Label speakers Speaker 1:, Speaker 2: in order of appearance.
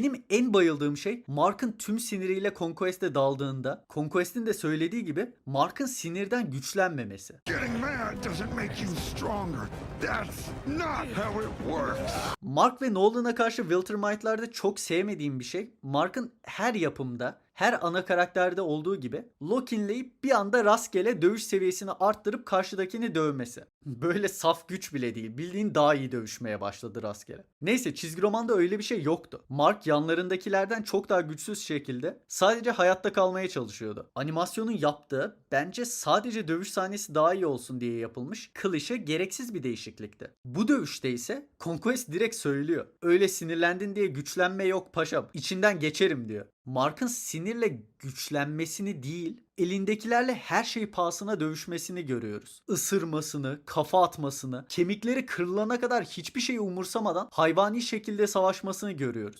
Speaker 1: Benim en bayıldığım şey Mark'ın tüm siniriyle Conquest'e daldığında Conquest'in de söylediği gibi Mark'ın sinirden güçlenmemesi. Mark ve Nolan'a karşı Walter White'larda çok sevmediğim bir şey Mark'ın her yapımda her ana karakterde olduğu gibi lokinleyip bir anda rastgele dövüş seviyesini arttırıp karşıdakini dövmesi. Böyle saf güç bile değil. Bildiğin daha iyi dövüşmeye başladı rastgele. Neyse çizgi romanda öyle bir şey yoktu. Mark yanlarındakilerden çok daha güçsüz şekilde sadece hayatta kalmaya çalışıyordu. Animasyonun yaptığı bence sadece dövüş sahnesi daha iyi olsun diye yapılmış klişe gereksiz bir değişiklikti. Bu dövüşte ise Conquest direkt söylüyor. Öyle sinirlendin diye güçlenme yok paşam. İçinden geçerim diyor. Mark'ın sinirle güçlenmesini değil, elindekilerle her şey pahasına dövüşmesini görüyoruz. Isırmasını, kafa atmasını, kemikleri kırılana kadar hiçbir şeyi umursamadan hayvani şekilde savaşmasını görüyoruz.